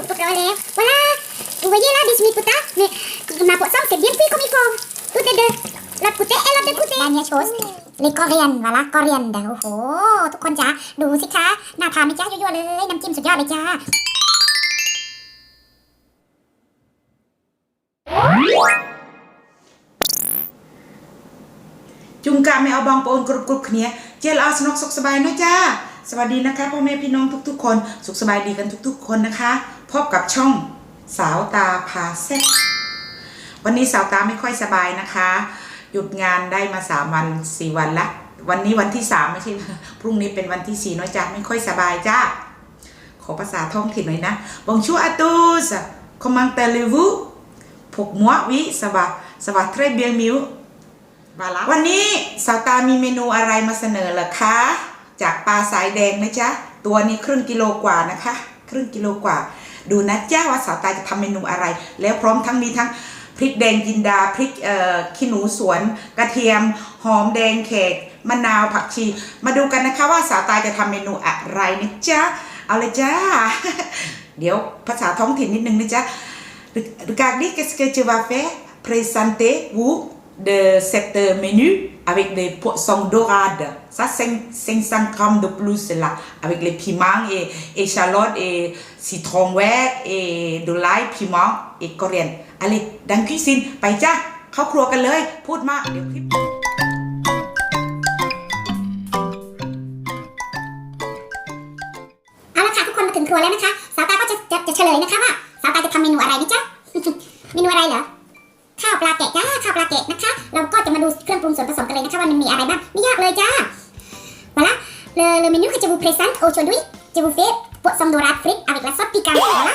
sup tout prêt lait. Voilà. Vous voyez là, 10 minutes plus tard, mais ma poisson c'est bien cuit comme il faut. Tout est de la côté et la de côté. Dernière chose, les coriandres, voilà, coriandre. โอ้โหทุกคนจ้าดูสิคะน่าทานไหมจ้ายั่วๆเลย น้ำจิ้มสุดยอดเลยจ้าจุงกะไม่เอาบองโปนกรุบกรุบគ្នាเจลเอาสนุกสุขสบายนะจ้า สวัสดีนะคะพ่อแม่พี่น้องทุกๆ คน สุขสบายดีกันทุกๆ คนนะคะ พบกับช่องสาวตาพาเซ็ตวันนี้สาวตาไม่ค่อยสบายนะคะ หยุดงานได้มาสามวันสี่วันละ วันนี้วันที่สามไม่ใช่ พรุ่งนี้เป็นวันที่สี่เน้อยจ้าไม่ค่อยสบายจ้า ขอภาษาท้องถิ่นหน่อยนะ Bonjour à tous comment allez-vous พกมัววิสบาสบา très bien mieux วันนี้สาวตามีเมนูอะไรมาเสนอเหรอคะ จากปลาสายแดงนะจ๊ะ ตัวนี้ครึ่งกิโลกว่านะคะ ครึ่งกิโลกว่า ดูนะจ้าว่าสาวตาจะทำเมนูอะไร แล้วพร้อมทั้งมีทั้งพริกแดงจินดา พริกขี้หนูสวน กระเทียม หอมแดงแขกมะนาวผักชี มาดูกันนะคะว่าสาวตาจะทำเมนูอะไรนะจ๊ะ เอาเลยจ้า เดี๋ยวภาษาท้องถิ่นนิดนึงนะจ๊ะ Regardez qu'est-ce que tu vas faire. Présentez-vous de cette menu avec des poissons dorades. Ça, 500 grammes de plus là, avec les piments et échalotes et citron vert et de l'ail, piment et coriandre. Allez, dans cuisine, ไปจ้ะเข้าครัวกันเลย พูดมากเดี๋ยวคลิปเอาละค่ะทุกคนมาถึงครัวแล้วนะคะ สาวตาก็จะจะจะเฉลยนะคะว่าสาวตาจะทำเมนูอะไรนะจ๊ะ เมนูอะไรเหรอ ข้าวปลาแกะจ้าข้าวปลาแกะนะคะ เราก็จะมาดูเครื่องปรุงส่วนผสมกันเลยนะคะว่ามันมีอะไรบ้างไม่ยากเลยจ้า Voilà, le, le menu que je vous présente aujourd'hui, je vous fais poisson dorade frites avec la sauce piquante. Voilà.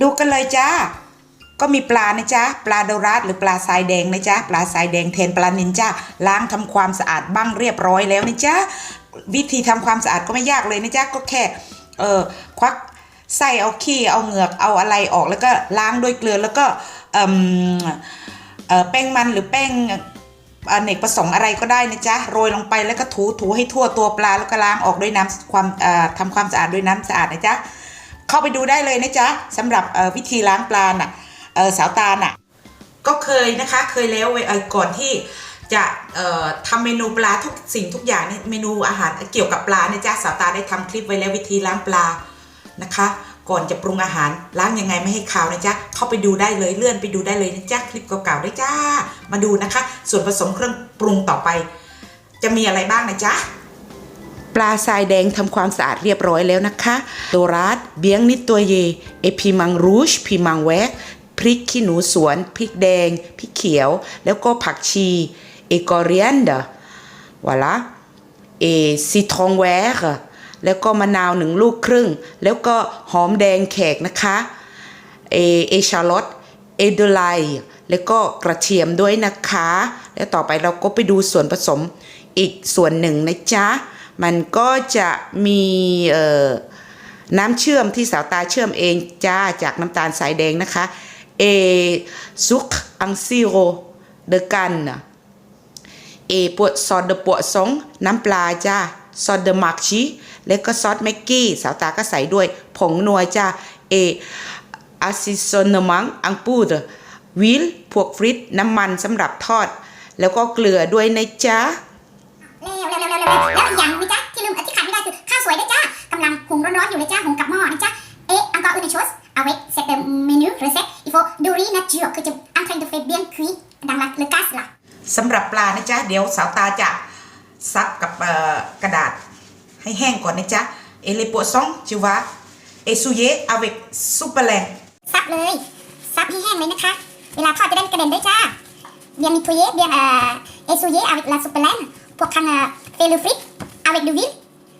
ดูกันเลยจ้า ก็มีปลานะจ๊ะ ปลาโดราดหรือปลาทรายแดงนะจ๊ะ ปลาทรายแดงแทนปลานินจ้าล้างทำความสะอาดบ้างเรียบร้อยแล้วนะจ๊ะ วิธีทำความสะอาดก็ไม่ยากเลยนะจ๊ะ ก็แค่ เออควักไส้เอาขี้เอาเหงือกเอาอะไรออกแล้วก็ล้างด้วยเกลือแล้วก็ แป้งมันหรือแป้งอเนกประสงค์อะไรก็ได้นะจ๊ะโรยลงไปแล้วก็ถูถูให้ทั่วตัวปลาแล้วก็ล้างออกด้วยน้ำความทำความสะอาดด้วยน้ำสะอาดนะจ๊ะเข้าไปดูได้เลยนะจ๊ะสำหรับวิธีล้างปลาน่ะสาวตาน่ะก็เคยนะคะเคยแล้วเว้ยเอ่อก่อนที่จะเอ่อทำเมนูปลาทุกสิ่งทุกอย่างเนี่ยเมนูอาหารเกี่ยวกับปลาเนี่ยจ้าสาวตาได้ทำคลิปไว้แล้ววิธีล้างปลานะคะ ก่อนจะปรุงอาหารล้างยังไงไม่ให้คาวนะจ๊ะ เข้าไปดูได้เลยเลื่อนไปดูได้เลยนะจ๊ะคลิปเก่าๆด้จ้า มาดูนะคะ ส่วนผสมเครื่องปรุงต่อไป จะมีอะไรบ้างนะจ๊ะปลาทรายแดงทำความสะอาดเรียบร้อยแล้วนะคะโดราดเบียงนิดตัวเย เอพิมังรูชพิมังแวกพริกขี้หนูสวน พริกแดง พริกเขียว แล้วก็ผักชี เอกอรินเดอร์วลาเอซิทรองแวร์ แล้วก็มะนาวหนึ่งลูกครึ่ง แล้วก็หอมแดงแขกนะคะเอเอชาร์ลอตเอเดไลแล้วก็กระเทียมด้วยนะคะ แล้วต่อไปเราก็ไปดูส่วนผสมอีกส่วนหนึ่งนะจ๊ะ มันก็จะมีเอ่อน้ำเชื่อมที่สาวตาเชื่อมเองจ้าจากน้ำตาลสายแดงนะคะเอซุกอังซิโรเดกันเอปวดซอสเดปวดสงน้ำปลาจ้า ซอสเดมักชีแล้วก็ซอสแม็กกี้สาวตาก็ใส่ด้วย ผงนัวจ้าเออาซิโซนมังอังปูดวิลพวกฟริตน้ำมันสำหรับทอด แล้วก็เกลือด้วยนะจ๊ะแล้วแล้วแล้วแล้วแล้วแล้วอีกอย่างนึงนะจ๊ะที่ลืมที่ขาดไม่ได้คือข้าวสวยนะจ๊ะกำลังหุงร้อนๆอยู่เลยจ้าหุงกับหม้อนะจ๊ะ et encore une chose avec cette menu recette il faut dorer nature que je en train de faire bien cuit dans la, le gaz là สำหรับปลานะจ๊ะเดี๋ยวสาวตาจะซับกับเอ่อกระดาษให้ แห้งก่อนนะจ๊ะ เอเลปวซองจิวาเอซูเยอเวกซูเปอร์แลนซับเลยซับให้แห้งเลยนะคะ เวลาทอดจะได้ไม่กระเด็นด้วยจ้า bien nettoyer bien euh, essuyer avec la soupe laine pour qu'on euh, fait le frit avec du huile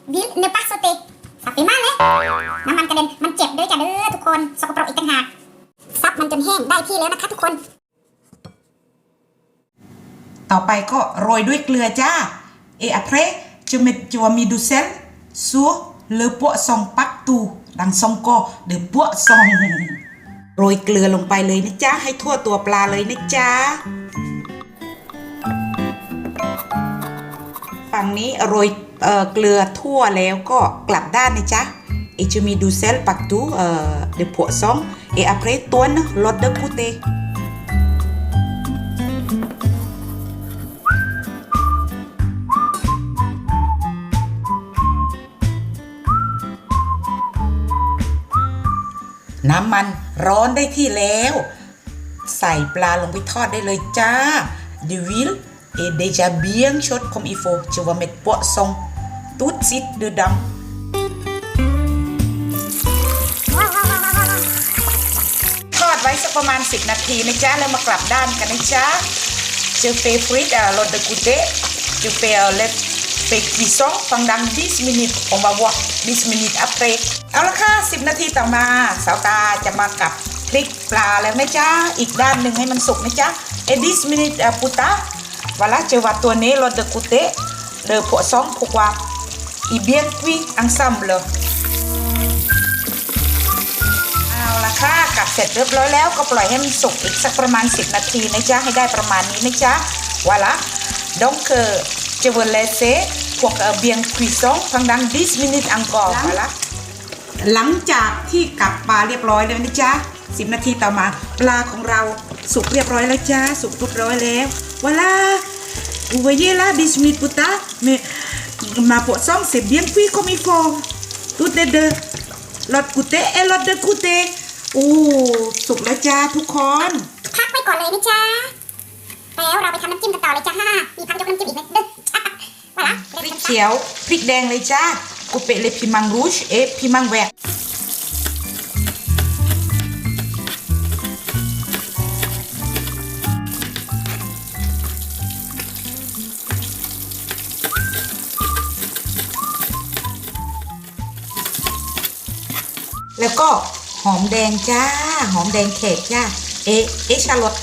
huile ne pas sauter ça fait mal เลยน้ำมันกระเด็นมันเจ็บด้วยจ้ะเด้อทุกคนสกปรกอีกต่างหากซับมันจนแห้งได้ที่แล้วนะคะทุกคน ต่อไปก็โรยด้วยเกลือจ้าเอ après je mets je vais xuống lơ bọ song bắt tu đằng song ดื để bọ song โรยเกลือลงไปเลยนะจ๊ะ ให้ทั่วตัวปลาเลยนะจ๊ะ ฝั่งนี้โรยเเกลือทั่วแล้วก็กลับด้านนะจ๊ะเอจูมีดูเซลปักตูเอ่อเดผัวซองเออเพรตตัวนลอดเดอร์กูเตำมันร้อนได้ที่แล้ว ใส่ปลาลงไปทอดได้เลยจ้า de l'huile est déjà bien chaude comme il faut je vais mettre poisson tout de suite dedans ว้าวว้าวว้าวว้าวว้าวทอดไว้สักประมาณ 10 นาทีนะจ๊ะ แล้วมากลับด้านกันนะจ๊ะ je fais frire euh, l'autre de côté je fais เป็ดดิซองฟังดัง 10นาทีผมมาว่า10นาทีอัพเรทเอาละค่ะ 10 นาทีต่อมา สาวตาจะมากับพริกปลาแล้วนะจ๊ะ อีกด้านหนึ่งให้มันสุกนะจ๊ะเอ10 minute ปุตาวลาเจอว่าตัวนี้เราเดกุเตะเดอพวกซองพวกว่าอีเบียนทวีอังซัมเลยเอาละค่ะกลับเสร็จเรียบร้อยแล้วก็ปล่อยให้มันสุกอีกสักประมาณ 10 นาทีนะจ๊ะให้ได้ประมาณนี้นะจ๊ะวาลาดองเกอ voilà donc euh, je vais laisser pour euh, bien cuisson pendant 10 minutes encore voilà หลังจากที่กลับปลาเรียบร้อยแล้วนะจ๊ะ10นาทีต่อมาปลาของเราสุกเรียบร้อยแล้วจ้าสุกเรียบร้อยแล้ว voilà vous voyez là 10 minutes plus tard mais ma poisson c'est bien cuit comme il faut toutes les deux l'autre côté et l'autre de côté โอ้สุกแล้วจ้าทุกคนพักไว้ก่อนเลยนะจ๊ะแล้วเราไปทำน้ำจิ้มกันต่อเลยจ้ามีพักยกน้ำจิ้มอีกไหม เด้อว้าพริกเขียว พริกแดงเลยจ้ากูเปะเลยพิมังรูชเอ๊ะพิมังแหวกแล้วก็หอมแดงจ้า หอมแดงแขกจ้า เอ๊ะเอ๊ะชาลอต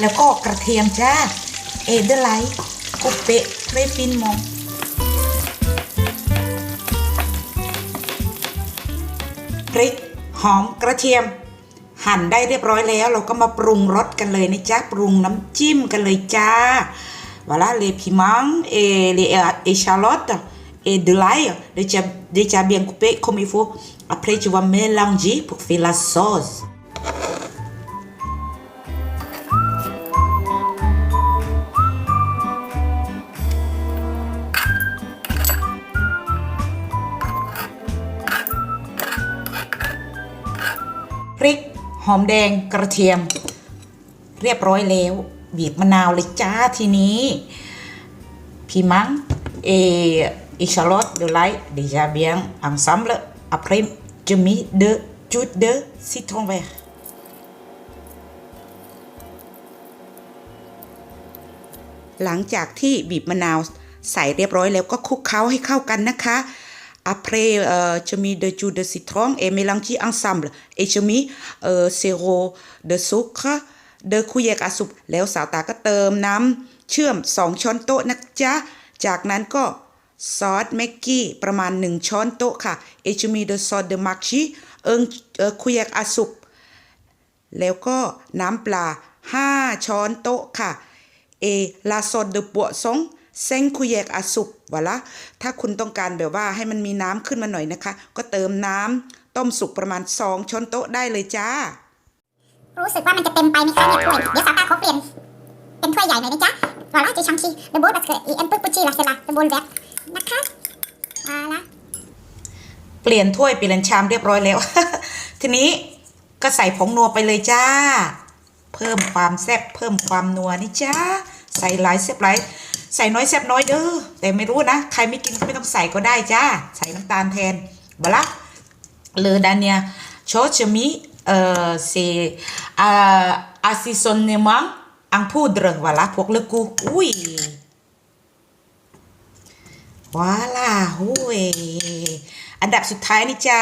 แล้วก็กระเทียมจ้า เอเดไลท์กุเปะเรฟินมองพริกหอมกระเทียม หั่นได้เรียบร้อยแล้ว เราก็มาปรุงรสกันเลยนะจ๊ะ ปรุงน้ำจิ้มกันเลยจ้าวาลาเลพิมังเอเลเอชาลอตเอเดลไลท์เดจาเดจาเบียงกุเปะคอมิฟูอัพรจวาเมลังจีพวกฟิลาซอส อมแดงกระเทียม เรียบร้อยแล้ว บีบมะนาวเลยจ้าทีนี้พี่มังเออิชาลอตเดไลท์เดจาเบียงอังซัมเลอัพเรมจะมีเดจุดเดซิตรองเวร์หลังจากที่บีบมะนาวใส่เรียบร้อยแล้วก็คลุกเคล้าให้เข้ากันนะคะ Après, euh, j'ai mis deux joues de citron et mélangé ensemble. Et j'ai mis euh, sirop de sucre, deux cuillères à soupe. แล้วสาวตาก็เติมน้ำเชื่อมสองช้อนโต๊ะนะจ๊ะ จากนั้นก็ซอสแม็กกี้ประมาณหนึ่งช้อนโต๊ะค่ะ เอจูมีเดอซอสเดอมักชีเอิงอคุยกอาสุป แล้วก็น้ำปลาห้าช้อนโต๊ะค่ะ เอลาซอสเดอปัวซง เซงคุยกอาสุปวะละ ถ้าคุณต้องการแบบว่าให้มันมีน้ำขึ้นมาหน่อยนะคะ ก็เติมน้ำต้มสุกประมาณ 2 ช้อนโต๊ะได้เลยจ้า รู้สึกว่ามันจะเต็มไปไหมคะในถ้วยเดี๋ยวสาวตาขอเปลี่ยน เป็นถ้วยใหญ่หน่อยนะจ๊ะวาละจะชังคีเดโบสบัสเกอร์อีแอนปึ๊กปุชชีลาเซลาเดโบลแวกนะคะวาละเปลี่ยนถ้วยเปลี่ยนชามเรียบร้อยแล้ว ทีนี้ก็ใส่ผงนัวไปเลยจ้า เพิ่มความแซ่บเพิ่มความนัวนี่จ้า ใส่หลายแซ่บหลาย ใส่น้อยแซ่บน้อยเด้อแต่ไม่รู้นะ ใครไม่กินก็ไม่ต้องใส่ก็ได้จ้า ใส่น้ำตาลแทนบละ le dernier chose je mis euh, c'est euh, assaisonnement en poudre voilà pour le goût oui voilà oui อันดับสุดท้ายนี่จ้า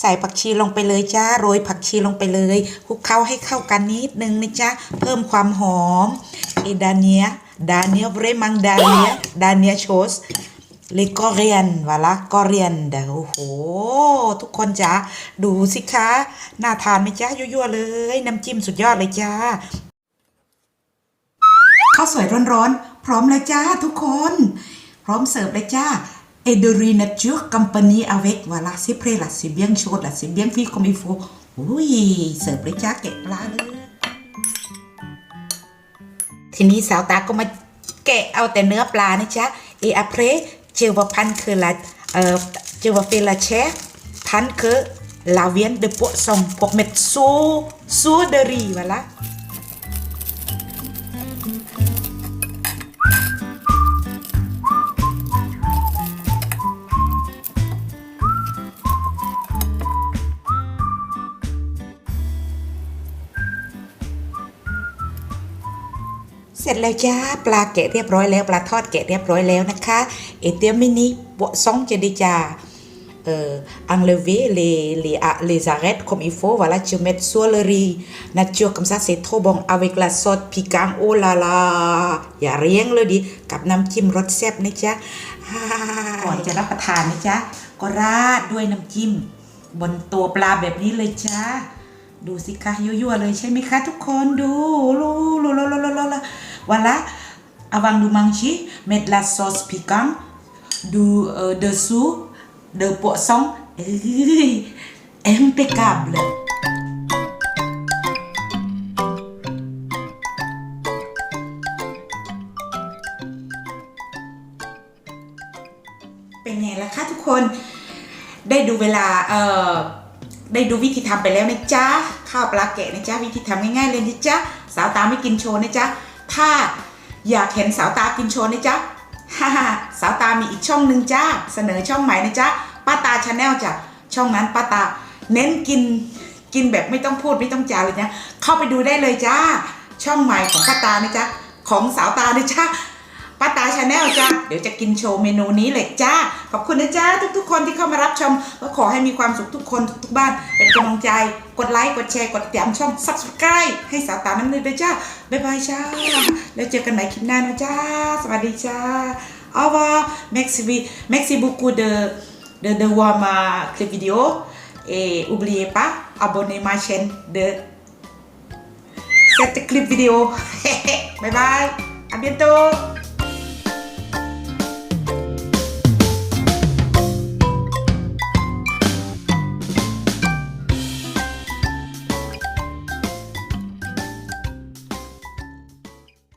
ใส่ผักชีลงไปเลยจ้าโรยผักชีลงไปเลยคลุกเคล้าให้เข้ากันนิดนึงนะจ๊ะเพิ่มความหอมเอดาเนียดเนีย เรมังดาเนียดานียโชสเลกอเรียนวะละกอเรียนเดโอ้โห ทุกคนจ้าดูสิคะน่าทานไหมจ้ายั่วๆเลย น้ำจิ้มสุดยอดเลยจ้าข้าวสวยร้อนๆ พร้อมเลยจ้าทุกคน พร้อมเสิร์ฟเลยจ้า Et de nature compagnie avec voilà c'est prêt là c'est bien chaud là c'est bien fait comme il faut อุ้ยเสิร์ฟเลยจ้าแกะปลาเลย ทีนี้สาวตาก็มาแกะเอาแต่เนื้อปลานะจ๊ะเออเพรเจวพันคือละเออเจวเฟลาเชฟพันคือลาเวียนเดปวซองพวกเม็ดซูซูเดรีวะล่ะ สร็จแล้วจ้าปลาแกะเรียบร้อยแล้ว ปลาทอดแกะเรียบร้อยแล้วนะคะเอเตียมินิบะซองเจดีจ้าเอ่อ enlever les les les arêtes comme il faut voilà je mets sur le riz nature comme ça c'est trop bon avec la sauce piquant oh là là อย่าเรียงเลยดิกับน้ำจิ้มรสแซ่บนะจ๊ะก่อนจะรับประทานนะจ๊ะก็ราดด้วยน้ำจิ้ม บนตัวปลาแบบนี้เลยจ้าดูสิคะยั่วๆเลยใช่ไหมคะทุกคนดูลูลูลูลูลูลูลู voilà avant de manger mettre la sauce piquante du euh, dessous de poisson impeccable เป็นไงล่ะคะทุกคน ได้ดูเวลา เอ่อ ได้ดูวิธีทำไปแล้วนะจ๊ะ ข้าวปลาแกะนะจ๊ะ วิธีทำง่ายๆเลยนะจ๊ะ สาวตาไม่กินโชว์นะจ๊ะ ถ้าอยากเห็นสาวตากินโชว์นะจ๊ะฮ่าสาวตามีอีกช่องหนึ่งจ้า เสนอช่องใหม่นะจ๊ะป้าตาชาแนลจ้ะช่องนั้นป้าตา เน้นกินกินแบบไม่ต้องพูดไม่ต้องจาเลยนะ เข้าไปดูได้เลยจ้า ช่องใหม่ของป้าตานะจ๊ะของสาวตานะจ๊ะ ป้าตาชาแนลจ้าเดี๋ยวจะกินโชว์เมนูนี้เลยจ้า ขอบคุณนะจ้าทุกๆ คนที่เข้ามารับชม ก็ขอให้มีความสุขทุกคนทุกๆบ้าน เป็นกำลังใจ กดไลค์ กดแชร์ กดติดตามช่อง subscribe ให้สาวตาน้ำเนยด้วยจ้า บ๊ายบายจ้า แล้วเจอกันใหม่คลิปหน้านะจ้า สวัสดีจ้า au revoir merci merci beaucoup de de de voir ma clip vidéo et oubliez pas abonnez ma chaîne de cette clip vidéo bye bye à bientôt